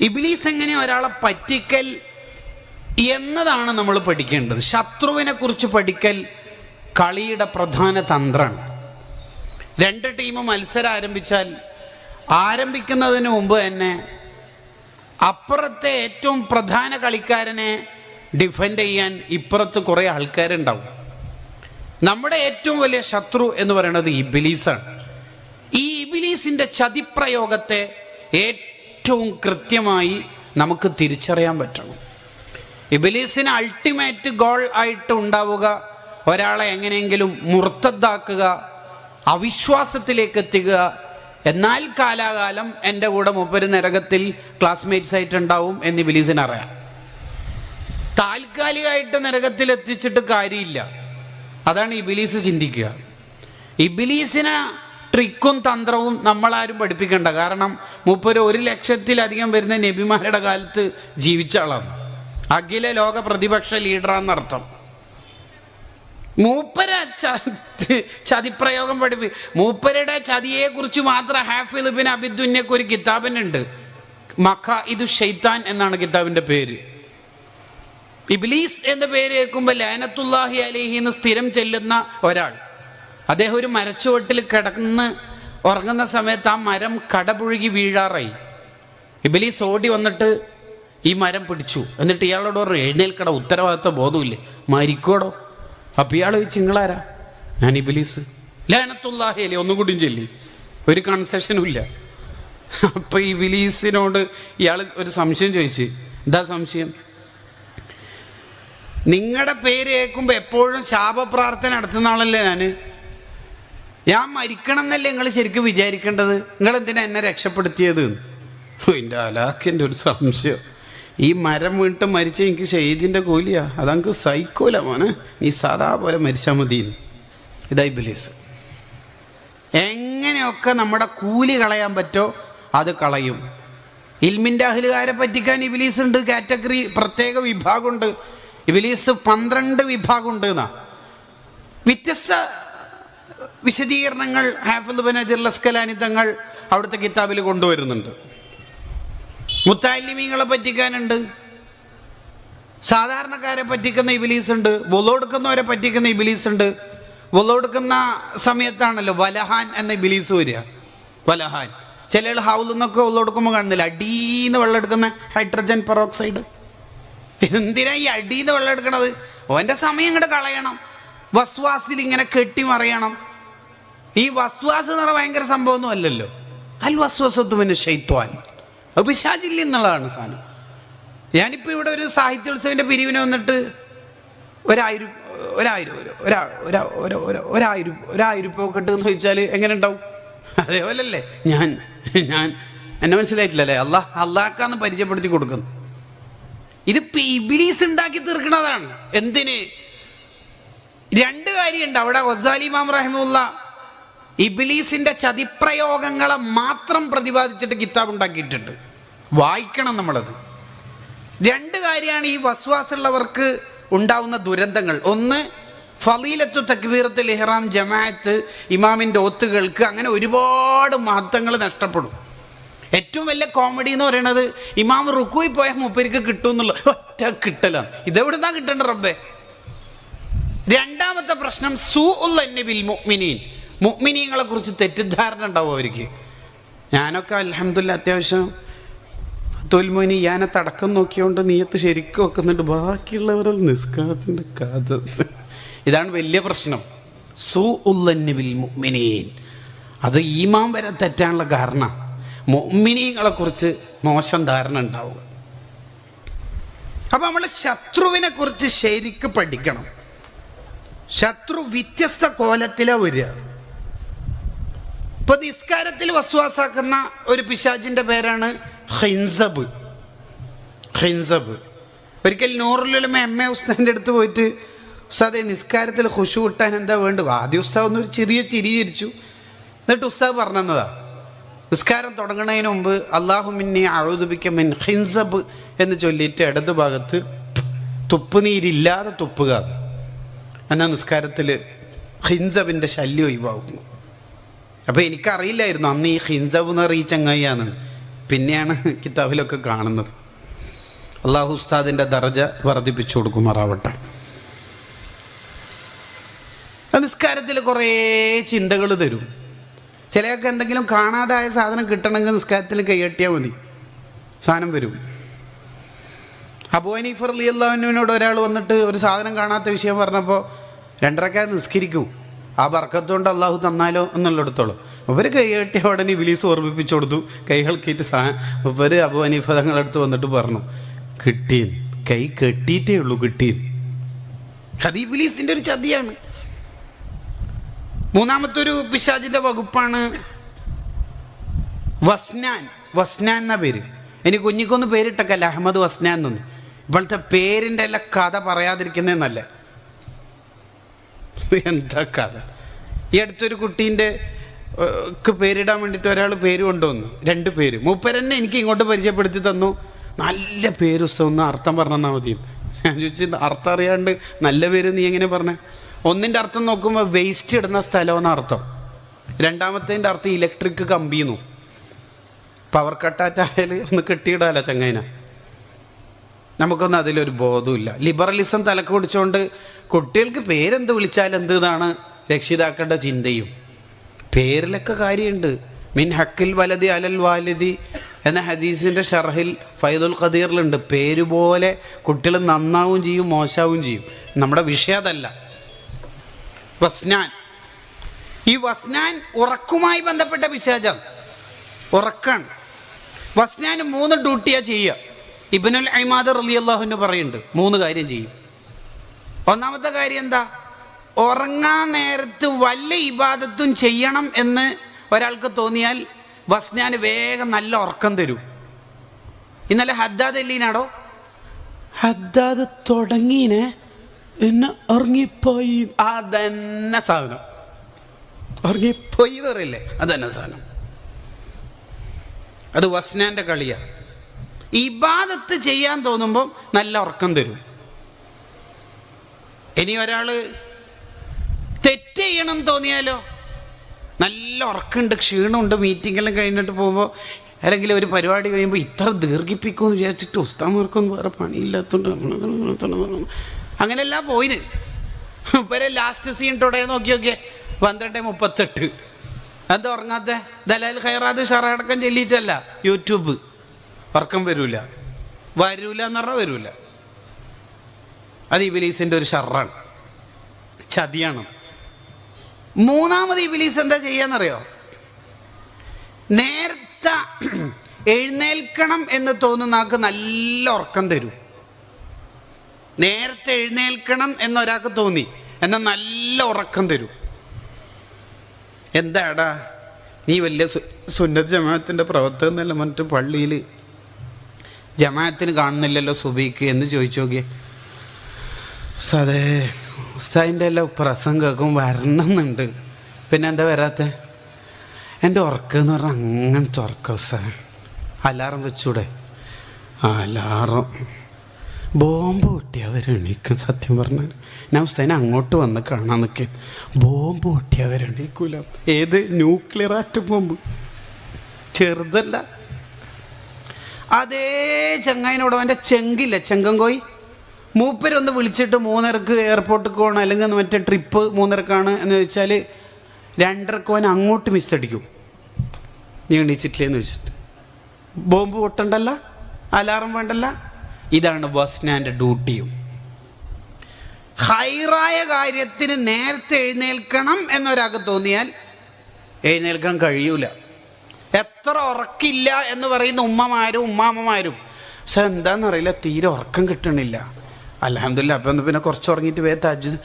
ഇബിലീസ് എങ്ങനെ ഒരാളെ പറ്റിക്കൽ എന്നതാണ് നമ്മൾ പഠിക്കേണ്ടത്. ശത്രുവിനെ കുറിച്ച് പഠിക്കൽ കളിയുടെ പ്രധാന തന്ത്രമാണ്. രണ്ട് ടീമും മത്സരം ആരംഭിച്ചാൽ ആരംഭിക്കുന്നതിന് മുമ്പ് തന്നെ അപ്പുറത്തെ ഏറ്റവും പ്രധാന കളിക്കാരനെ ഡിഫെൻഡ് ചെയ്യാൻ ഇപ്പുറത്ത് കുറേ ആൾക്കാരുണ്ടാവും. നമ്മുടെ ഏറ്റവും വലിയ ശത്രു എന്ന് പറയുന്നത് ഇബിലീസാണ്. ഈ ഇബിലീസിന്റെ ചതിപ്രയോഗത്തെ ഏറ്റവും കൃത്യമായി നമുക്ക് തിരിച്ചറിയാൻ പറ്റണം. ഇബിലീസിന് അൾട്ടിമേറ്റ് ഗോൾ ആയിട്ട് ഉണ്ടാവുക ഒരാളെ എങ്ങനെയെങ്കിലും മുർത്തദ്ദാക്കുക അവിശ്വാസത്തിലേക്ക് എത്തിക്കുക എന്നാൽ കാലാകാലം എന്റെ കൂടെ മുപ്പര് നരകത്തിൽ ക്ലാസ്മേറ്റ്സ് ആയിട്ടുണ്ടാവും എന്ന് ബിലീസിന് അറിയാം. താൽക്കാലികമായിട്ട് നരകത്തിൽ എത്തിച്ചിട്ട് കാര്യമില്ല. അതാണ് ഇബിലീസ് ചിന്തിക്കുക. ഇബിലീസിന് ട്രിക്കും തന്ത്രവും നമ്മളാരും പഠിപ്പിക്കണ്ട. കാരണം മുപ്പര് ഒരു ലക്ഷത്തിലധികം വരുന്ന നബിമാരുടെ കാലത്ത് ജീവിച്ച ആളാണ്. അഖില ലോക പ്രതിപക്ഷ ലീഡറാന്നർത്ഥം മൂപ്പര ചതിപ്രയോഗം പഠിപ്പി മൂപ്പരുടെ ചതിയെക്കുറിച്ച് മാത്രം ഹാഫിൽ ബിൻ അബിദുന്യക്ക് ഒരു കിതാബിനുണ്ട്. മഖ ഇത് ഷെയ്ത്താൻ എന്നാണ് കിതാബിന്റെ പേര്. ഇബ്ലീസ് എന്ന പേര് കേൾക്കുമ്പോൾ ലൈനത്തുല്ലാഹി അലിഹി എന്ന് സ്ഥിരം ചെല്ലുന്ന ഒരാൾ. അദ്ദേഹം ഒരു മരച്ചുവട്ടിൽ കിടന്ന് ഉറങ്ങുന്ന സമയത്ത് ആ മരം കടപുഴുകി വീഴാറായി. ഇബലീസ് ഓടി വന്നിട്ട് ഈ മരം പിടിച്ചു. എന്നിട്ട് ഇയാളോട് പറഞ്ഞു എഴുന്നേൽക്കട ഉത്തരവാദിത്വ ബോധമില്ലേ മരിക്കോടോ? അപ്പം ഇയാൾ ചോദിച്ചു നിങ്ങളാരാ? ഞാൻ ഇബിലീസ്. ലാനത്തുല്ലാഹി അലി ഒന്നും കൂടിയും ചൊല്ലി. ഒരു കൺസെഷനും ഇല്ല. അപ്പം ഈ ബിലീസിനോട് ഇയാൾ ഒരു സംശയം ചോദിച്ചു. എന്താ സംശയം? നിങ്ങളുടെ പേര് കേൾക്കുമ്പോൾ എപ്പോഴും ശാപപ്രാർത്ഥന നടത്തുന്ന ആളല്ലേ ഞാൻ ഞാൻ മരിക്കണം എന്നല്ലേ നിങ്ങൾ ശരിക്കും വിചാരിക്കേണ്ടത്? നിങ്ങൾ എന്തിനാ എന്നെ രക്ഷപ്പെടുത്തിയത്? എന്റെ അലാഖിന്റെ ഒരു സംശയം. ഈ മരം വീണിട്ട് മരിച്ച എനിക്ക് ഷെയ്ദിന്റെ കൂലിയാ. അതങ്ങക്ക് സൈക്കോല മോനെ. നീ സാധാ പോലെ മരിച്ചാൽ മതി. ഇതായി ബിലീസ് എങ്ങനെയൊക്കെ നമ്മുടെ കൂലി കളയാൻ പറ്റോ അത് കളയും. ഇൽമിന്റെ അഹലുകാരെ പറ്റിക്കാൻ ഇബിലീസ് ഉണ്ട് കാറ്റഗറി പ്രത്യേക വിഭാഗമുണ്ട്. ഇബിലീസ് പന്ത്രണ്ട് വിഭാഗമുണ്ട് എന്നാ. വ്യത്യസ്ത വിശദീകരണങ്ങൾ ഹാഫിദ് ബൻ അജർ തങ്ങൾ അവിടുത്തെ കിതാബിൽ കൊണ്ടുവരുന്നുണ്ട്. മുത്താലിമീങ്ങളെ പറ്റിക്കാനുണ്ട്. സാധാരണക്കാരെ പറ്റിക്കുന്ന ഇബിലീസ് ഉണ്ട് വൊളോടുക്കുന്നവരെ പറ്റിക്കുന്ന ഇബിലീസ് ഉണ്ട് വൊളോടുക്കുന്ന സമയത്താണല്ലോ വലഹാൻ എന്ന ഇബിലീസ് വരിക. വലഹാൻ. ചില ആൾ ഹൗലിൽ നിന്നൊക്കെ വൊളോടുക്കുമ്പോൾ കാണുന്നില്ല. അടീന്ന് വെള്ളം എടുക്കുന്ന ഹൈഡ്രജൻ പെറോക്സൈഡ്. എന്തിനാ ഈ അടീന്ന് വെള്ളം എടുക്കണത്? ഓന്റെ സമയം ഇങ്ങോട്ട് കളയണം. വസ്വാസിൽ ഇങ്ങനെ കെട്ടി മറിയണം. ഈ വസ്വാസ് എന്ന് പറഞ്ഞാൽ ഭയങ്കര സംഭവമൊന്നും അല്ലല്ലോ. അൽ വസ്വസത്തു പിന്നെ ഷെയ്ത്വാൻ അത് പിശാചില്ല എന്നുള്ളതാണ് സാധനം. ഞാനിപ്പോൾ ഇവിടെ ഒരു സാഹിത്യോത്സവിന്റെ പിരിവിന് വന്നിട്ട് ഒരായിരം ഒരായിരം ഒരു ഒരാ ഒരാ ഒരു- ഒരു- ഒരായിരം ഒരായിരം രൂപ കിട്ടുമെന്ന് ചോദിച്ചാൽ എങ്ങനെ ഉണ്ടാവും അതേപോലല്ലേ? ഞാൻ ഞാൻ എന്നെ മനസ്സിലായിട്ടില്ലല്ലേ അള്ളാഹ് അള്ളാഹ്ക്കാന്ന് പരിചയപ്പെടുത്തി കൊടുക്കുന്നു. ഇത് ഇബിലീസ് ഉണ്ടാക്കി തീർക്കണതാണ്. എന്തിന്? രണ്ട് കാര്യമുണ്ട്. അവിടെ ഒസാലിമാം റഹിമുള്ള ഇബിലീസിന്റെ ചതിപ്രയോഗങ്ങളെ മാത്രം പ്രതിപാദിച്ചിട്ട് കിതാബ് ഉണ്ടാക്കിയിട്ടുണ്ട്. വായിക്കണം നമ്മളത്. രണ്ട് കാര്യമാണ് ഈ വസ്വാസുള്ളവർക്ക് ഉണ്ടാവുന്ന ദുരന്തങ്ങൾ. ഒന്ന് ഫലീലത്തു തക്ബീറത്തിൽ ഇഹ്റാം ജമാഅത്ത് ഇമാമിന്റെ ഒത്തുകൾക്ക് അങ്ങനെ ഒരുപാട് മഹത്വങ്ങൾ നഷ്ടപ്പെടും. ഏറ്റവും വലിയ കോമഡി എന്ന് പറയുന്നത് ഇമാം റുക്കുയി പോയ മൂപ്പരിക്ക് കിട്ടും എന്നുള്ള ഒറ്റ കിട്ടലാണ്. ഇതെവിടുന്നാ കിട്ടേണ്ട റബ്ബേ? രണ്ടാമത്തെ പ്രശ്നം സൂ ഉള്ള ബിൽ മുഅ്മിനീൻ. മുഅ്മിനീങ്ങളെ കുറിച്ച് തെറ്റിദ്ധാരണ ഉണ്ടാവും അവർക്ക്. ഞാനൊക്കെ അലഹമില്ല അത്യാവശ്യം തൊൽമോനി ഞാനെ തടക്കം നോക്കിയോണ്ട് നീയത്ത് ശരിക്കും വെക്കുന്നുണ്ട്. ബാക്കിയുള്ളവരെ നിസ്കാരത്തിന്റെ കഥ. ഇതാണ് വലിയ പ്രശ്നം. സു ഉല്ലിൽ മുഗ്മിനീൻ അത് ഈമാൻ വരെ തെറ്റാനുള്ള കാരണം. മുഅ്മിനീങ്ങളെ കുറിച്ച് മോശം ധാരണ ഉണ്ടാവുക. അപ്പം നമ്മൾ ശത്രുവിനെ കുറിച്ച് ശരിക്ക് പഠിക്കണം. ശത്രു വ്യത്യസ്ത കോലത്തിലാ വരിക. ഇപ്പൊ നിസ്കാരത്തിൽ വസ്വാസാക്കുന്ന ഒരു പിശാചിന്റെ പേരാണ് ഹിൻസബ് ഹിൻസബ് ഒരിക്കൽ നൂറിലും എം എ ഉസ്താദിന്റെ അടുത്ത് പോയിട്ട് ഉസ്താദെ നിസ്കാരത്തിൽ ഖുഷു കിട്ടാൻ എന്താ വേണ്ടത് ആദ്യം ഉസ്താദ് ഒന്നൊരു ചെറിയ ചിരി ചിരിച്ചു. എന്നിട്ട് ഉസ്താദ് പറഞ്ഞതാ നിസ്കാരം തുടങ്ങുന്നതിന് മുമ്പ് അള്ളാഹുമിന്നെ അഴുതുപിക്ക മിൻ ഹിൻസബ് എന്ന് ചൊല്ലിയിട്ട് ഇടത് ഭാഗത്ത് തുപ്പുനീരില്ലാതെ തുപ്പുക. എന്നാൽ നിസ്കാരത്തിൽ ഹിൻസബിന്റെ ശല്യം ഒഴിവാകുന്നു. അപ്പോൾ എനിക്കറിയില്ലായിരുന്നു അന്ന് ഈ ഹിൻസബ് എന്ന് ചങ്ങായിയാണ്. പിന്നെയാണ് കിതാബിലൊക്കെ കാണുന്നത്. അള്ളാഹു ഉസ്താദിന്റെ ദർജ വർദ്ധിപ്പിച്ചു കൊടുക്കുമാറാവട്ടെ. നിസ്കാരത്തിൽ കുറേ ചിന്തകൾ തരും. ചിലയൊക്കെ എന്തെങ്കിലും കാണാതായ സാധനം കിട്ടണമെങ്കിൽ നിസ്കാരത്തിൽ കൈയട്ടിയാൽ മതി. സാധനം വരും. അബു ഹനീഫർ അലി അള്ളാഹുവിനോട് ഒരാൾ വന്നിട്ട് ഒരു സാധനം കാണാത്ത വിഷയം പറഞ്ഞപ്പോൾ രണ്ടരക്കാർ നിസ്കരിക്കൂ. ആ ബർക്കത്തുകൊണ്ട് അള്ളാഹു തന്നാലോ എന്നുള്ളിടത്തോളം. ഇവർ കൈ കെട്ടിയ ഉടനെ വിലീസ് ഓർമ്മിപ്പിച്ചു കൊടുത്തു. കൈ കളക്കിയിട്ട് സാ ഇവർ അബു ഹനീഫ വന്നിട്ട് പറഞ്ഞു കിട്ടി കൈ കെട്ടിയിട്ടേ ഉള്ളൂ കിട്ടി അത് ഈ വിലീസിന്റെ ഒരു ചതിയാണ്. മൂന്നാമത്തെ ഒരു പിശാജിന്റെ വകുപ്പാണ് വസ്നാൻ. വസ്നാൻ എന്ന പേര്? എനിക്ക് കുഞ്ഞിക്കൊന്ന് പേരിട്ടക്കല്ല അഹമ്മദ് വസ്നാൻ എന്നൊന്നും. ഇപ്പോഴത്തെ പേരിന്റെ എല്ലാം കഥ പറയാതിരിക്കുന്നതെന്നല്ല. എന്താ കഥ? ഈ അടുത്തൊരു കുട്ടീന്റെ പേരിടാൻ വേണ്ടിയിട്ട് ഒരാൾ പേര് കൊണ്ടുവന്നു. രണ്ട് പേര്. മൂപ്പരെന്നെ എനിക്ക് ഇങ്ങോട്ട് പരിചയപ്പെടുത്തി തന്നു. നല്ല പേര് ഒന്ന് അർത്ഥം പറഞ്ഞാൽ മതി. ഞാൻ ചോദിച്ചു അർത്ഥം അറിയാണ്ട് നല്ല പേര് നീ എങ്ങനെ പറഞ്ഞേ? ഒന്നിന്റെ അർത്ഥം നോക്കുമ്പോൾ വേസ്റ്റ് ഇടുന്ന സ്ഥലമെന്ന അർത്ഥം. രണ്ടാമത്തേന്റെ അർത്ഥം ഇലക്ട്രിക് കമ്പിന്നു. പവർ കട്ടാറ്റായാൽ ഒന്ന് കെട്ടിയിടാലോ ചങ്ങൈന നമുക്കൊന്നും അതിലൊരു ബോധമില്ല ലിബറലിസം തലക്ക് കുട്ടികൾക്ക് പേരെന്ത് വിളിച്ചാൽ എന്ത് ഇതാണ് രക്ഷിതാക്കളുടെ ചിന്തയും? പേരിലൊക്കെ കാര്യമുണ്ട്. മിൻ ഹക്കിൽ വലതി അലൽ വാലതി എന്ന ഹദീസിന്റെ ഷർഹിൽ ഫൈദുൽ ഖദീറിലുണ്ട്. പേര് പോലെ കുട്ടികൾ നന്നാവും ചെയ്യും മോശാവും ചെയ്യും. നമ്മുടെ വിഷയം അതല്ല. വസ്നാൻ. ഈ വസ്നാൻ ഉറക്കുമായി ബന്ധപ്പെട്ട പിശാചം ഉറക്കാണ്. വസ്നാൻ മൂന്ന് ഡ്യൂട്ടിയാണ് ചെയ്യുക. ഇബനുൽ അഹ്മാദ് റലി അള്ളാഹുവിന് പറയുന്നുണ്ട്. മൂന്ന് കാര്യം ചെയ്യും. ഒന്നാമത്തെ കാര്യം എന്താ? ഉറങ്ങാൻ നേരത്ത് വല്ല ഇബാദത്തും ചെയ്യണം എന്ന് ഒരാൾക്ക് തോന്നിയാൽ വസ്നാന് വേഗം നല്ല ഉറക്കം തരും. ഇന്നലെ ഹദ്ദാദ് എല്ലീനാടോ? ഹദ്ദാദ് തുടങ്ങീനെ എന്നെ ഉറങ്ങിപ്പോയി. അതന്നെ സാധനം. ഉറങ്ങിപ്പോയി എന്ന് പറയില്ലേ? അതന്നെ സാധനം. അത് വസ്നാന്റെ കളിയാ. ഇബാദത്ത് ചെയ്യാൻ തോന്നുമ്പോൾ നല്ല ഉറക്കം തരും. ഇനി ഒരാൾ തെറ്റ് ചെയ്യണം തോന്നിയാലോ? നല്ല ഉറക്കമുണ്ട് ക്ഷീണമുണ്ട് മീറ്റിംഗെല്ലാം കഴിഞ്ഞിട്ട് പോകുമ്പോൾ അല്ലെങ്കിൽ ഒരു പരിപാടി കഴിയുമ്പോൾ ഇത്ര ദീർഘിപ്പിക്കുമെന്ന് വിചാരിച്ചിട്ട് ഉസ്താമാർക്കൊന്നും വേറെ പണിയില്ലാത്തതുകൊണ്ട് അങ്ങനെല്ലാം പോയിന്. ഇവരെ ലാസ്റ്റ് സീൻ തുടയെ നോക്കി നോക്കിയേ പന്ത്രണ്ട് മുപ്പത്തെട്ട്. എന്താ ഉറങ്ങാത്ത? ദലാൽ ഖൈറാദ് ഷറടക്കം ചെല്ലിയിട്ടല്ല യൂട്യൂബ്. ഉറക്കം വരൂല. വരൂല എന്ന് പറഞ്ഞാൽ വരൂല. അത് ഇബിലീസിന്റെ ഒരു ഷറാണ് ചതിയാണത് മൂന്നാമത് ഇബിലീസ് എന്താ ചെയ്യാന്നറിയോ? നേരത്തെ എഴുന്നേൽക്കണം എന്ന് തോന്നുന്ന ആൾക്ക് നല്ല ഉറക്കം തരും. നേരത്തെ എഴുന്നേൽക്കണം എന്നൊരാൾക്ക് തോന്നി എന്നാൽ നല്ല ഉറക്കം തരും. എന്താടാ? നീ വലിയ സുന്നത്ത് ജമാഅത്തിന്റെ പ്രവർത്തകം എന്നല്ല മറ്റു പള്ളിയിൽ ജമാഅത്തിന് കാണുന്നില്ലല്ലോ സുബിക്ക് എന്ന് ചോദിച്ചു നോക്കിയേ. ഉസ്താദേ ഉസ്താദിന്റെ എല്ലാം പ്രസംഗമൊക്കെ വരണമെന്നുണ്ട്. പിന്നെ എന്താ വരാത്ത? എന്റെ ഉറക്കം എന്ന് പറഞ്ഞാൽ അങ്ങനത്തെ ഉറക്കം ഉസ്താദ്. അലാറം വെച്ചൂടെ? അലാറം. ബോംബ് പൊട്ടി അവരെണീക്കും സത്യം പറഞ്ഞാൽ ഞാൻ ഉസ്താദിനെ അങ്ങോട്ട് വന്ന് കാണാൻ നിൽക്കുക ബോംബ് പൊട്ടി അവരെണീക്കൂല ഏത് ന്യൂക്ലിയർ ആറ്റം ബോംബ്? ചെറുതല്ല. അതേ ചങ്ങായിനോട് അവന്റെ ചെങ്കില്ല? ചെങ്കങ്കോയി മൂപ്പരൊന്ന് വിളിച്ചിട്ട് മൂന്നരക്ക് എയർപോർട്ടിൽ പോകണം അല്ലെങ്കിൽ മറ്റേ ട്രിപ്പ് മൂന്നരക്കാണ് എന്ന് വെച്ചാൽ രണ്ടരക്ക് അങ്ങോട്ട് മിസ്സടിക്കും നീ എണീച്ചിട്ടില്ലേന്ന് വെച്ചിട്ട് ബോംബ് പൊട്ടണ്ടല്ല? അലാറം വേണ്ടല്ല? ഇതാണ് ബസ് സ്റ്റാൻഡ് ഡ്യൂട്ടിയും ഹൈറായ കാര്യത്തിന് നേരത്തെ എഴുന്നേൽക്കണം എന്നൊരാൾക്ക് തോന്നിയാൽ എഴുന്നേൽക്കാൻ കഴിയൂല. എത്ര ഉറക്കില്ല എന്ന് പറയുന്ന ഉമ്മമാരും ഉമ്മാമ്മമാരും. പക്ഷെ എന്താണെന്നറിയില്ല തീരെ ഉറക്കം കിട്ടണില്ല. അലഹമില്ല അപ്പം പിന്നെ കുറച്ച് ഉറങ്ങിയിട്ട് വേ തജ്ജുദ്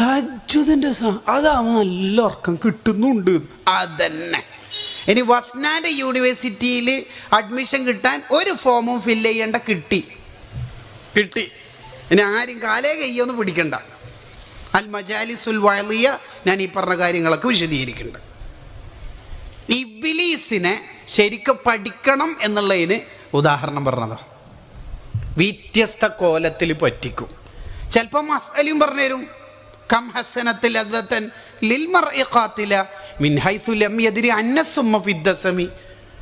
തജ്ജുദിന്റെ അതാവും നല്ല ഉറക്കം കിട്ടുന്നുണ്ട്. അതന്നെ. ഇനി വസ്നാന്റെ യൂണിവേഴ്സിറ്റിയിൽ അഡ്മിഷൻ കിട്ടാൻ ഒരു ഫോമും ഫില്ല് ചെയ്യേണ്ട കിട്ടി. കിട്ടി. ഇനി ആരും കാലേ കയ്യൊന്നും പിടിക്കണ്ട. അൽ മജാലിസുൽ വയലിയ ഞാൻ ഈ പറഞ്ഞ കാര്യങ്ങളൊക്കെ വിശദീകരിക്കുന്നുണ്ട് ഇബിലീസിനെ ശരിക്കും പഠിക്കണം എന്നുള്ളതിന് ഉദാഹരണം പറഞ്ഞതോ. വ്യത്യസ്ത കോലത്തിൽ പറ്റിക്കും. ചിലപ്പോൾ മസലിയും പറഞ്ഞു തരും കം ഹസനത്തിൽ അദ്ദേഹത്തൻ ലിൽമർ ഇഖാത്തില മിൻ ഹൈസു ലം യദ്രി അന്നസുമ്മ ഫിദ്ദസമി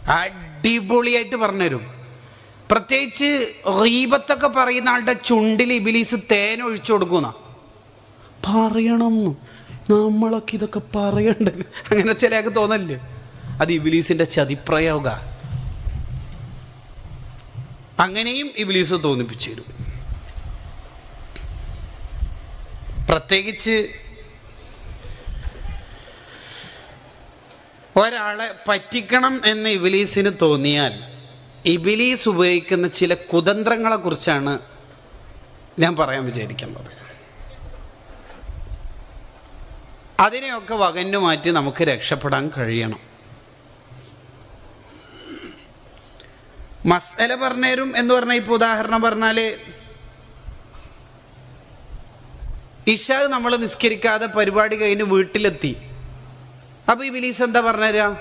അടിപൊളിയായിട്ട് പറഞ്ഞുതരും പ്രത്യേകിച്ച് റീബത്തൊക്കെ പറയുന്ന ആളുടെ ചുണ്ടിൽ ഇബിലീസ് തേൻ ഒഴിച്ചു കൊടുക്കുന്ന. പറയണം നമ്മളൊക്കെ ഇതൊക്കെ പറയണ്ട? അങ്ങനെ ചിലയൊക്കെ തോന്നല്ലേ അത് ഇബിലീസിന്റെ ചതിപ്രയോഗ. അങ്ങനെയും ഇബിലീസ് തോന്നിപ്പിച്ചു തരും. പ്രത്യേകിച്ച് ഒരാളെ പറ്റിക്കണം എന്ന് ഇബിലീസിന് തോന്നിയാൽ ഇബിലീസ് ഉപയോഗിക്കുന്ന ചില കുതന്ത്രങ്ങളെ കുറിച്ചാണ് ഞാൻ പറയാൻ വിചാരിക്കുന്നത്. അതിനെയൊക്കെ വകഞ്ഞു മാറ്റി നമുക്ക് രക്ഷപ്പെടാൻ കഴിയണം. മസല പറഞ്ഞേരും എന്ന് പറഞ്ഞാൽ ഇപ്പോൾ ഉദാഹരണം പറഞ്ഞാൽ ഇഷ നമ്മൾ നിസ്കരിക്കാതെ പരിപാടി കഴിഞ്ഞ് വീട്ടിലെത്തി. അപ്പൊ ഇബിലീസ് എന്താ പറഞ്ഞുതരാ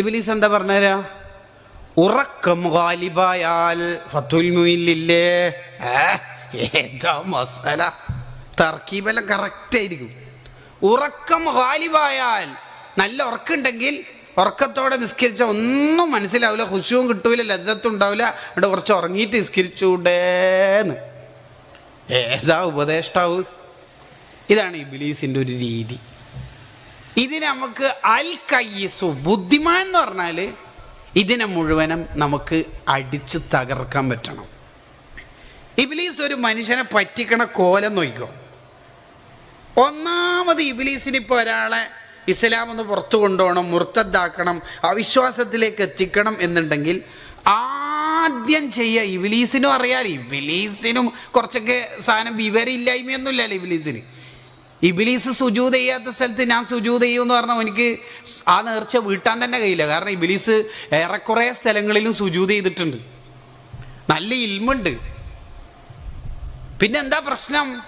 ഇബിലീസ് എന്താ പറഞ്ഞുതരാ ഉറക്കം ഗാലിബായാൽ ഫത്തുൽ തർക്കീബല മസാല കറക്റ്റ് ആയിരിക്കും. ഉറക്കം ഗാലിബായാൽ നല്ല ഉറക്കുണ്ടെങ്കിൽ ഉറക്കത്തോടെ നിസ്കരിച്ച ഒന്നും മനസ്സിലാവില്ല ഹുശുവും കിട്ടൂല ലജ്ജത്തും ഉണ്ടാവില്ല. ഇവിടെ കുറച്ച് ഉറങ്ങിയിട്ട് നിസ്കരിച്ചൂടേന്ന് ഏതാ ഉപദേഷ്ടാവ്? ഇതാണ് ഇബിലീസിന്റെ ഒരു രീതി. ഇതിനെ നമുക്ക് അൽ കയ്യസു ബുദ്ധിമാൻ എന്ന് പറഞ്ഞാൽ ഇതിനെ മുഴുവനും നമുക്ക് അടിച്ച് തകർക്കാൻ പറ്റണം. ഇബിലീസ് ഒരു മനുഷ്യനെ പറ്റിക്കണ കോലം നോക്കിക്കോ. ഒന്നാമത് ഇബിലീസിന് ഇപ്പോൾ ഒരാളെ ഇസ്ലാം ഒന്ന് പുറത്തു കൊണ്ടുപോകണം മുർത്തദ്ദാക്കണം അവിശ്വാസത്തിലേക്ക് എത്തിക്കണം എന്നുണ്ടെങ്കിൽ ആദ്യം ചെയ്യുക ഇബിലീസിനും അറിയാലോ. ഇബിലീസിനും കുറച്ചൊക്കെ സാധനം വിവരമില്ലായ്മയൊന്നുമില്ലല്ലോ ഇബിലീസിന്. ഇബിലീസ് സുജൂത് ചെയ്യാത്ത സ്ഥലത്ത് ഞാൻ സുജൂത് ചെയ്യുമെന്ന് പറഞ്ഞാൽ എനിക്ക് ആ നേർച്ച വീട്ടാൻ തന്നെ കഴിയില്ല. കാരണം ഇബിലീസ് ഏറെക്കുറെ സ്ഥലങ്ങളിലും സുജൂത് ചെയ്തിട്ടുണ്ട്. നല്ല ഇൽമുണ്ട്. പിന്നെ എന്താ പ്രശ്നം?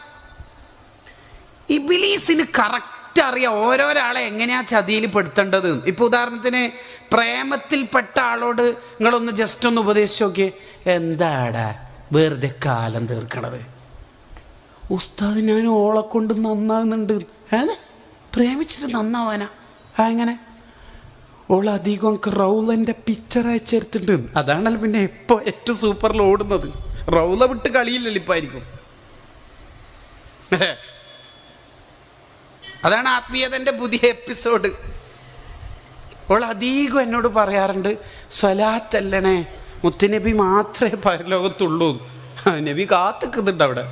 ഇബിലീസിന് കറക്റ്റ് അറിയാം ഓരോരാളെ എങ്ങനെയാ ചതിയിൽ പെടുത്തേണ്ടത്. ഇപ്പൊ ഉദാഹരണത്തിന് പ്രേമത്തിൽപ്പെട്ട ആളോട് നിങ്ങളൊന്ന് ജസ്റ്റ് ഒന്ന് ഉപദേശിച്ച് നോക്കിയേ. എന്താടാ വെറുതെ കാലം തീർക്കണത്? ഉസ്താദ് ഞാൻ ഓളെ കൊണ്ട് നന്നാകുന്നുണ്ട്. ഏത് പ്രേമിച്ചിട്ട് നന്നാവാനാ. എങ്ങനെ? ഓൾ അധികം റൗലന്റെ പിക്ചർ അയച്ചെടുത്തിട്ടുണ്ട് അതാണല്ലോ പിന്നെ എപ്പോൾ ഏറ്റവും സൂപ്പറിൽ ഓടുന്നത്. റൗല വിട്ട് കളിയില്ലല്ലോ ഇപ്പൊ ആയിരിക്കും. അതാണ് ആത്മീയതന്റെ പുതിയ എപ്പിസോഡ്. അവൾ അധികം എന്നോട് പറയാറുണ്ട് സ്വലാത്തല്ലണേ മുത്തുനബി മാത്രമേ പരലോകത്തുള്ളൂ. നബി കാത്തുക്കുന്നുണ്ട് അവിടെ.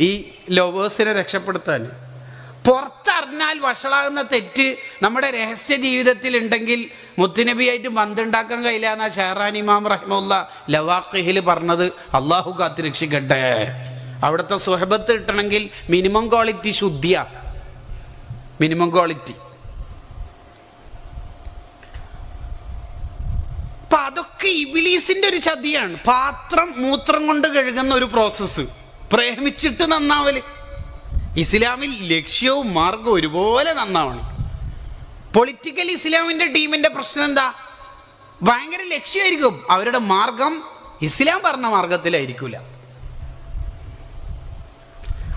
ഈ ലവേഴ്സിനെ രക്ഷപ്പെടുത്താൻ. പുറത്തറിഞ്ഞാൽ വഷളാകുന്ന തെറ്റ് നമ്മുടെ രഹസ്യ ജീവിതത്തിൽ ഉണ്ടെങ്കിൽ മുത്തുനബിയായിട്ട് പന്തുണ്ടാക്കാൻ കഴിയില്ല എന്നാ ഷെഹറാൻ ഇമാം റഹ്മുല്ല ലവാഖിഹിൽ പറഞ്ഞത്. അള്ളാഹു കാത്തിരക്ഷിക്കട്ടെ അവിടുത്തെ സുഹബത്ത് കിട്ടണമെങ്കിൽ മിനിമം ക്വാളിറ്റി ശുദ്ധിയാ. മിനിമം ക്വാളിറ്റി അപ്പൊ അതൊക്കെ ഇബിലീസിന്റെ ഒരു ചതിയാണ്. പാത്രം മൂത്രം കൊണ്ട് കഴുകുന്ന ഒരു പ്രോസസ്സ് പ്രേമിച്ചിട്ട് നന്നാവൽ. ഇസ്ലാമിൽ ലക്ഷ്യവും മാർഗവും ഒരുപോലെ നന്നാവണം. പൊളിറ്റിക്കൽ ഇസ്ലാമിന്റെ ടീമിന്റെ പ്രശ്നം എന്താ? ഭയങ്കര ലക്ഷ്യമായിരിക്കും. അവരുടെ മാർഗം ഇസ്ലാം പറഞ്ഞ മാർഗത്തിലായിരിക്കൂല.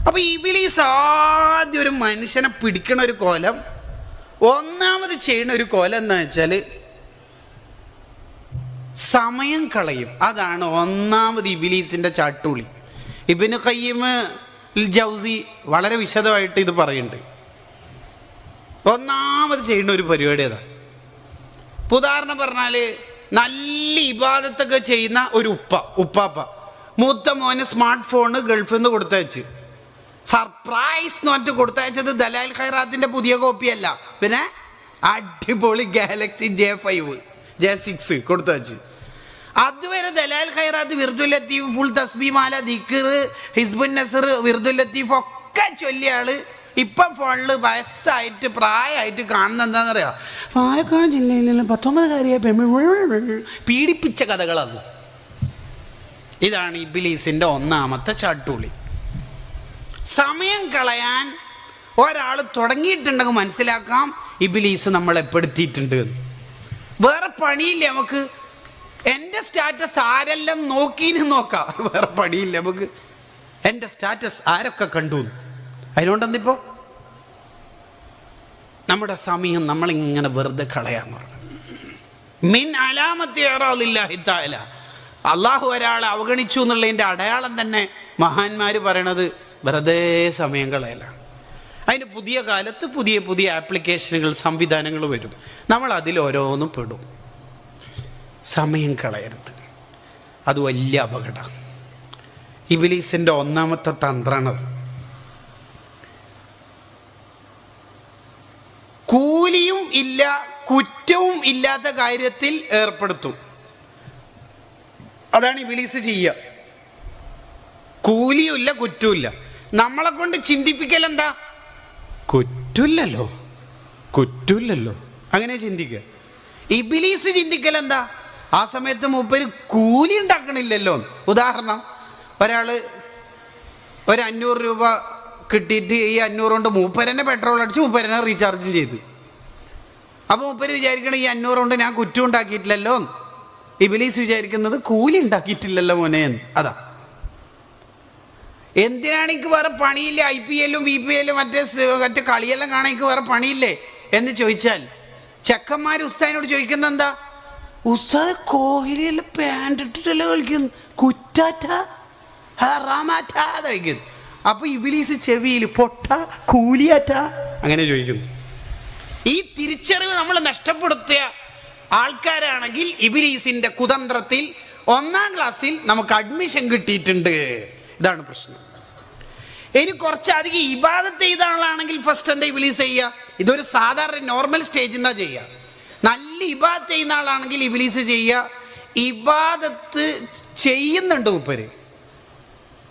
അപ്പൊ ഇബിലീസ് ആദ്യം ഒരു മനുഷ്യനെ പിടിക്കണ ഒരു കോലം ഒന്നാമത് ചെയ്യുന്ന ഒരു കോലം എന്താ വെച്ചാൽ സമയം കളയും. അതാണ് ഒന്നാമത് ഇബിലീസിന്റെ ചാട്ടുളി. ഇബിന് കയ്യമ് ജൗസി വളരെ വിശദമായിട്ട് ഇത് പറയുന്നുണ്ട്. ഒന്നാമത് ചെയ്യുന്ന ഒരു പരിപാടി അതാ. ഉദാഹരണം പറഞ്ഞാൽ നല്ല ഇബാദത്തൊക്കെ ചെയ്യുന്ന ഒരു ഉപ്പ ഉപ്പാപ്പ. മൂത്ത മോന് സ്മാർട്ട് ഫോണ് ഗൾഫിൽ നിന്ന് കൊടുത്തയച്ച്. സർപ്രൈസ് പറഞ്ഞിട്ട് കൊടുത്തയച്ചത് ദലാൽ ഖൈറാത്തിന്റെ പുതിയ കോപ്പിയല്ല പിന്നെ അടിപൊളി Galaxy J five J six കൊടുത്തയച്ച്. അതുവരെ ദലാൽ ഖൈറാത്ത് വിർദുൽ ലത്തീഫ് ഫുൾ തസ്ബീമാല ദിക്കർ ഹിസ്ബുൻ നസർ വിർദുൽ ലത്തീഫ് ഒക്കെ ചൊല്ലിയ ആൾ ഇപ്പം വയസ്സായിട്ട് പ്രായമായിട്ട് കാണുന്ന എന്താണെന്നറിയാം പാലക്കാട് ജില്ലയിലുള്ള പത്തൊമ്പത് കാര്യ പീഡിപ്പിച്ച കഥകളത് ഇതാണ് ഇബിലീസിന്റെ ഒന്നാമത്തെ ചാട്ടുളി സമയം കളയാൻ ഒരാൾ തുടങ്ങിയിട്ടുണ്ടെങ്കിൽ മനസ്സിലാക്കാം ഇബിലീസ് നമ്മളെ പെടുത്തിയിട്ടുണ്ട്. വേറെ പണിയില്ല നമുക്ക്. എന്റെ സ്റ്റാറ്റസ് ആരെല്ലാം നോക്കീന് നോക്കാം. വേറെ പണിയില്ല നമുക്ക്. എന്റെ സ്റ്റാറ്റസ് ആരൊക്കെ കണ്ടു? അതിനോണ്ടെന്നിപ്പോ നമ്മുടെ സമയം നമ്മളിങ്ങനെ വെറുതെ കളയാൻ മിൻ അലാമത്തി അള്ളാഹു ഒരാളെ അവഗണിച്ചു എന്നുള്ളതിന്റെ അടയാളം തന്നെ മഹാന്മാർ പറയണത് വെറുതെ സമയം കളയലാണ് അതിന് പുതിയ കാലത്ത് പുതിയ പുതിയ ആപ്ലിക്കേഷനുകൾ സംവിധാനങ്ങൾ വരും. നമ്മൾ അതിൽ ഓരോന്നും പെടും. സമയം കളയരുത്. അത് വലിയ അപകടം. ഇബിലീസിന്റെ ഒന്നാമത്തെ തന്ത്രമാണത്. കൂലിയും ഇല്ല കുറ്റവും ഇല്ലാത്ത കാര്യത്തിൽ ഏർപ്പെടുത്തും. അതാണ് ഇബിലീസ് ചെയ്യുക. കൂലിയും ഇല്ല കുറ്റവും നമ്മളെ കൊണ്ട് ചിന്തിപ്പിക്കൽ എന്താ കുറ്റില്ലല്ലോ. കുറ്റില്ലല്ലോ. അങ്ങനെ ചിന്തിക്കുക ഇബിലീസ് ചിന്തിക്കൽ എന്താ ആ സമയത്ത് മൂപ്പര് കൂലി ഉണ്ടാക്കണില്ലല്ലോ. ഉദാഹരണം ഒരാൾ ഒരു അഞ്ഞൂറ് രൂപ കിട്ടിയിട്ട് ഈ അഞ്ഞൂറ് കൊണ്ട് മൂപ്പരനെ പെട്രോൾ അടിച്ച് മൂപ്പരനെ റീചാർജ് ചെയ്ത്. അപ്പോൾ മൂപ്പര് വിചാരിക്കണം ഈ അഞ്ഞൂറ് കൊണ്ട് ഞാൻ കുറ്റം ഉണ്ടാക്കിയിട്ടില്ലല്ലോ. ഇബിലീസ് വിചാരിക്കുന്നത് കൂലി ഉണ്ടാക്കിയിട്ടില്ലല്ലോ മോനെ. അതാ. എന്തിനാണ് എനിക്ക് വേറെ പണിയില്ലേ? ഐ പി എല്ലും ബി പി എല്ലും മറ്റേ മറ്റേ കളിയെല്ലാം കാണാൻ എനിക്ക് വേറെ പണിയില്ലേ? എന്ന് ചോദിച്ചാൽ ചെക്കന്മാർ ഉസ്താദിനോട് ചോദിക്കുന്നത് എന്താ? ഉസ്താദ് കോഹ്ലിയെല്ലാം പാന്റ് ഇട്ടിട്ടല്ലേ കളിക്കുന്നു? കുറ്റാറ്റ? ഹറാമാറ്റ? ചോദിക്കുന്നു അപ്പൊ ഇബിലീസ് ചെവിയിൽ പൊട്ട കൂലിയാറ്റ? അങ്ങനെ ചോദിക്കുന്നു. ഈ തിരിച്ചറിവ് നമ്മൾ നഷ്ടപ്പെടുത്തിയ ആൾക്കാരാണെങ്കിൽ ഇബിലീസിന്റെ കുതന്ത്രത്തിൽ ഒന്നാം ക്ലാസ്സിൽ നമുക്ക് അഡ്മിഷൻ കിട്ടിയിട്ടുണ്ട്. ഇതാണ് പ്രശ്നം. ഇനി കുറച്ചധികം ഇബാദത്ത് ചെയ്ത ആളാണെങ്കിൽ ഫസ്റ്റ് എന്താ ഇബിലീസ് ചെയ്യുക? ഇതൊരു സാധാരണ നോർമൽ സ്റ്റേജിൽ നിന്നാ ചെയ്യുക. നല്ല ഇബാദത്ത് ചെയ്യുന്ന ആളാണെങ്കിൽ ഇബിലീസ് ചെയ്യുക. ഇബാദത്ത് ചെയ്യുന്നുണ്ട് മുപ്പര്.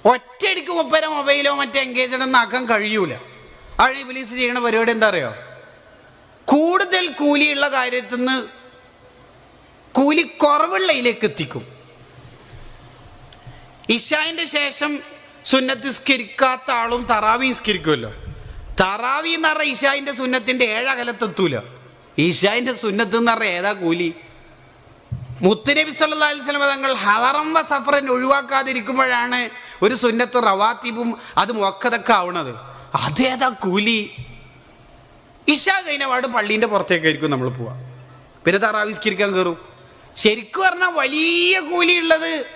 ഒറ്റയടിക്ക് മുപ്പര മൊബൈലോ മറ്റോ എൻഗേജഡ് ആക്കാൻ കഴിയൂല. അവിടെ ഇബിലീസ് ചെയ്യുന്ന പരിപാടി എന്താ അറിയോ? കൂടുതൽ കൂലിയുള്ള കാര്യത്തിൽ നിന്ന് കൂലി കുറവുള്ളതിലേക്ക് എത്തിക്കും. ഇഷായന്റെ ശേഷം സുന്നത്ത് സ്കരിക്കാത്ത ആളും തറാവി സ്കരിക്കുമല്ലോ. തറാവി എന്ന് പറഞ്ഞ ഇഷാന്റെ സുന്നത്തിന്റെ ഏഴകലത്തെത്തൂല. ഇഷാന്റെ സുന്നത്ത് എന്ന് പറഞ്ഞ ഏതാ കൂലി? മുത്തുനബി സല്ലല്ലാഹു അലൈഹി വസല്ലം തങ്ങൾ ഹറം സഫറൻ ഒഴിവാക്കാതിരിക്കുമ്പോഴാണ് ഒരു സുന്നത്ത് റവാത്തിബും അത് മൊക്കതൊക്കെ ആവണത്. അതേതാ കൂലി? ഇഷ കഴിഞ്ഞ പാട് പള്ളീന്റെ പുറത്തേക്കായിരിക്കും നമ്മൾ പോവാ. പിന്നെ തറാവിസ്കരിക്കാൻ കയറും ശരിക്കും പറഞ്ഞാൽ വലിയ കൂലിയുള്ളത്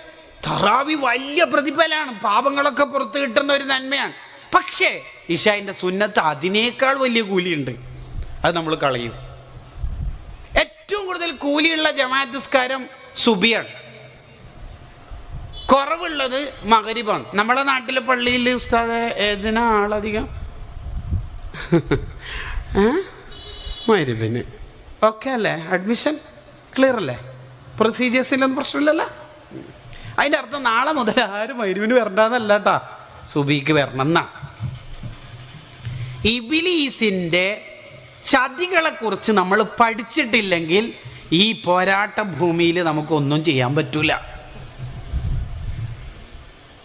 തറാവി വലിയ പ്രതിഫലമാണ്. പാപങ്ങളൊക്കെ പുറത്ത് കിട്ടുന്ന ഒരു നന്മയാണ്. പക്ഷേ ഇഷാന്റെ സുന്നത്ത് അതിനേക്കാൾ വലിയ കൂലിയുണ്ട്. അത് നമ്മൾ കളയും. ഏറ്റവും കൂടുതൽ കൂലിയുള്ള ജമാഅത്ത് സുബിയാണ്. കുറവുള്ളത് മകരിബാണ് നമ്മളെ നാട്ടിലെ പള്ളിയിൽ ഉസ്താദ് ഏതിനാ ആളധികം? മരുബിന് ഓക്കെ അല്ലേ? അഡ്മിഷൻ? ക്ലിയർ അല്ലേ? പ്രൊസീജിയേഴ്സിലൊന്നും പ്രശ്നമില്ലല്ലോ? അതിന്റെ അർത്ഥം നാളെ മുതൽ ആരും മരുവിന് വരണ്ടെന്നല്ല കേട്ടാ സുബിക്ക് വരണം എന്നാ. ഇബിലീസിന്റെ ചതികളെക്കുറിച്ച് നമ്മൾ പഠിച്ചിട്ടില്ലെങ്കിൽ ഈ പോരാട്ട ഭൂമിയിൽ നമുക്ക് ഒന്നും ചെയ്യാൻ പറ്റൂല.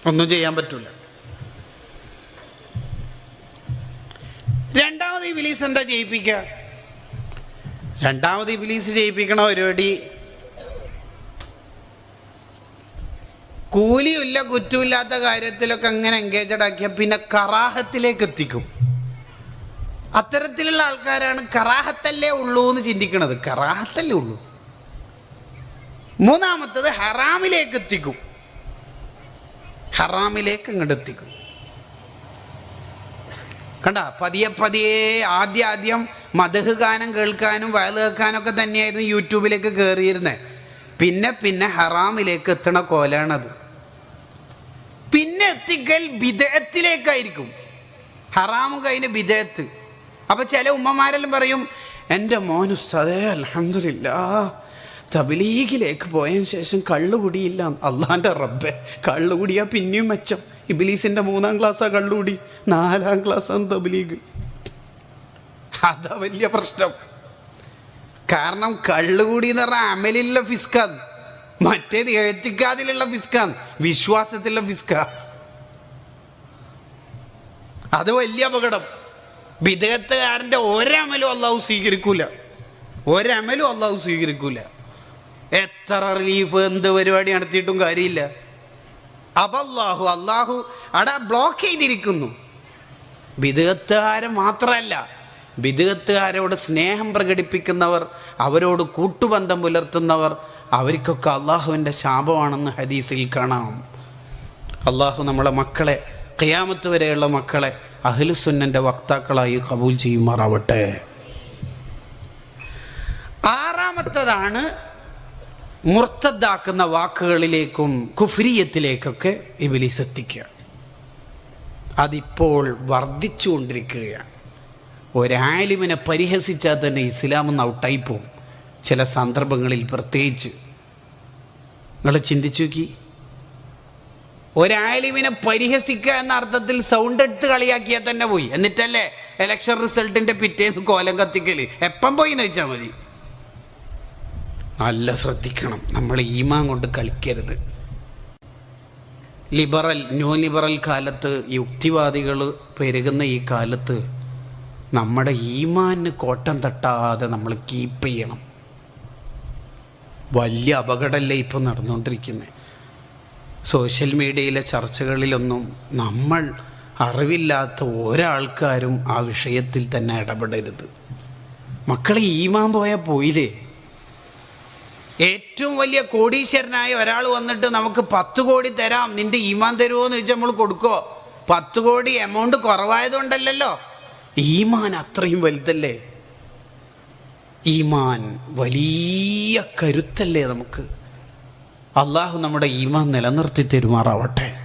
ഒന്നും ചെയ്യാൻ പറ്റൂല. രണ്ടാമത് ഇബിലീസ് എന്താ ചെയ്യിപ്പിക്കുക രണ്ടാമത് ഇബിലീസ് ചെയ്യിപ്പിക്കണ പരിപാടി കൂലിയില്ല കുറ്റമില്ലാത്ത കാര്യത്തിലൊക്കെ അങ്ങനെ എൻഗേജഡ് ആക്കിയാൽ പിന്നെ കറാഹത്തിലേക്ക് എത്തിക്കും. അത്തരത്തിലുള്ള ആൾക്കാരാണ് കറാഹത്തല്ലേ ഉള്ളൂ എന്ന് ചിന്തിക്കുന്നത് കറാഹത്തല്ലേ ഉള്ളൂ. മൂന്നാമത്തത് ഹറാമിലേക്ക് എത്തിക്കും. ഹറാമിലേക്ക് അങ്ങോട്ട് എത്തിക്കും. കണ്ട? പതിയെ പതിയെ ആദ്യ ആദ്യം മതഹ് ഗാനം കേൾക്കാനും വയൽ കേൾക്കാനൊക്കെ തന്നെയായിരുന്നു യൂട്യൂബിലേക്ക് കയറിയിരുന്നത് പിന്നെ പിന്നെ ഹറാമിലേക്ക് എത്തണ കോലാണത്. പിന്നെ എത്തിക്കൽ വിദേഹത്തിലേക്കായിരിക്കും. ഹറാമും കഴിഞ്ഞ് വിദേഹത്ത്. അപ്പൊ ചില ഉമ്മമാരെല്ലാം പറയും എന്റെ ഉസ്താദേ അലഹമില്ല തബിലീഗിലേക്ക് പോയതിന് ശേഷം കള്ളുകുടിയില്ല അള്ളാന്റെ റബ്ബെ കള്ളുകുടിയാ പിന്നെയും മെച്ചം. ഇബിലീസിന്റെ മൂന്നാം ക്ലാസ്സാ കള്ളുകുടി നാലാം ക്ലാസ്സാണ് തബിലീഗ്. അതാ വലിയ പ്രശ്നം. കാരണം കള്ളുകൂടി എന്ന് പറഞ്ഞാൽ അമലില്ല ഫിസ്കാന്ന് മറ്റേത് ഏറ്റിക്കാതിലുള്ള ഫിസ്കാണ് വിശ്വാസത്തിലുള്ള ഫിസ്ക അത് വലിയ അപകടം. വിദേഹത്തുകാരന്റെ ഒരമലും അള്ളാഹു സ്വീകരിക്കൂല. ഒരമലും അള്ളാഹു സ്വീകരിക്കൂല. എത്ര റിലീഫ് എന്ത് പരിപാടി നടത്തിയിട്ടും കാര്യമില്ല. അബല്ലാഹു അള്ളാഹു അവിടെ ബ്ലോക്ക് ചെയ്തിരിക്കുന്നു. വിദേഹത്തുകാരൻ മാത്രമല്ല വിദഗത്തുകാരോട് സ്നേഹം പ്രകടിപ്പിക്കുന്നവർ അവരോട് കൂട്ടുബന്ധം പുലർത്തുന്നവർ അവർക്കൊക്കെ അള്ളാഹുവിന്റെ ശാപമാണെന്ന് ഹദീസിൽ കാണാം. അള്ളാഹു നമ്മളെ മക്കളെ കയ്യാമത്ത് വരെയുള്ള മക്കളെ അഹ്ലുസുന്നന്റെ വക്താക്കളായി കബൂൽ ചെയ്യുമാറാവട്ടെ. ആറാമത്തതാണ് മുർത്തദ്ദാക്കുന്ന വാക്കുകളിലേക്കും കുഫ്രിയത്തിലേക്കൊക്കെ ഇബിലീസ് എത്തിക്കുക. അതിപ്പോൾ വർദ്ധിച്ചുകൊണ്ടിരിക്കുകയാണ്. ഒരാലിമിനെ പരിഹസിച്ചാൽ തന്നെ ഇസ്ലാമെന്ന് ഔട്ടായി പോകും. ചില സന്ദർഭങ്ങളിൽ പ്രത്യേകിച്ച് നിങ്ങൾ ചിന്തിച്ചു നോക്കി. ഒരാലിമിനെ പരിഹസിക്കുക എന്ന അർത്ഥത്തിൽ സൗണ്ട് എടുത്ത് കളിയാക്കിയാൽ തന്നെ പോയി. എന്നിട്ടല്ലേ എലക്ഷൻ റിസൾട്ടിന്റെ പിറ്റേന്ന് കോലം കത്തിക്കൽ എപ്പം പോയി എന്ന് വെച്ചാൽ മതി. നല്ല ശ്രദ്ധിക്കണം. നമ്മൾ ഈമാൻ കൊണ്ട് കളിക്കരുത്. ലിബറൽ ന്യൂ ലിബറൽ കാലത്ത് യുക്തിവാദികൾ പെരുകുന്ന ഈ കാലത്ത് നമ്മുടെ ഈമാന് കോട്ടം തട്ടാതെ നമ്മൾ കീപ്പ് ചെയ്യണം. വലിയ അപകടമല്ലേ ഇപ്പോൾ നടന്നുകൊണ്ടിരിക്കുന്നത് സോഷ്യൽ മീഡിയയിലെ ചർച്ചകളിലൊന്നും നമ്മൾ അറിവില്ലാത്ത ഒരാൾക്കാരും ആ വിഷയത്തിൽ തന്നെ ഇടപെടരുത്. മക്കളെ ഈമാൻ പോയാൽ പോയില്ലേ? ഏറ്റവും വലിയ കോടീശ്വരനായ ഒരാൾ വന്നിട്ട് നമുക്ക് പത്ത് കോടി തരാം. നിന്റെ ഈമാൻ തരുമോ എന്ന് ചോദിച്ചാൽ നമ്മൾ കൊടുക്കോ പത്ത് കോടി എമൗണ്ട് കുറവായതുകൊണ്ടല്ലല്ലോ? ഈമാൻ അത്രയും വലുതല്ലേ? ഈമാൻ വലിയ കരുത്തല്ലേ നമുക്ക്? അള്ളാഹു നമ്മുടെ ഈമാൻ നിലനിർത്തി തരുമാറാവട്ടെ.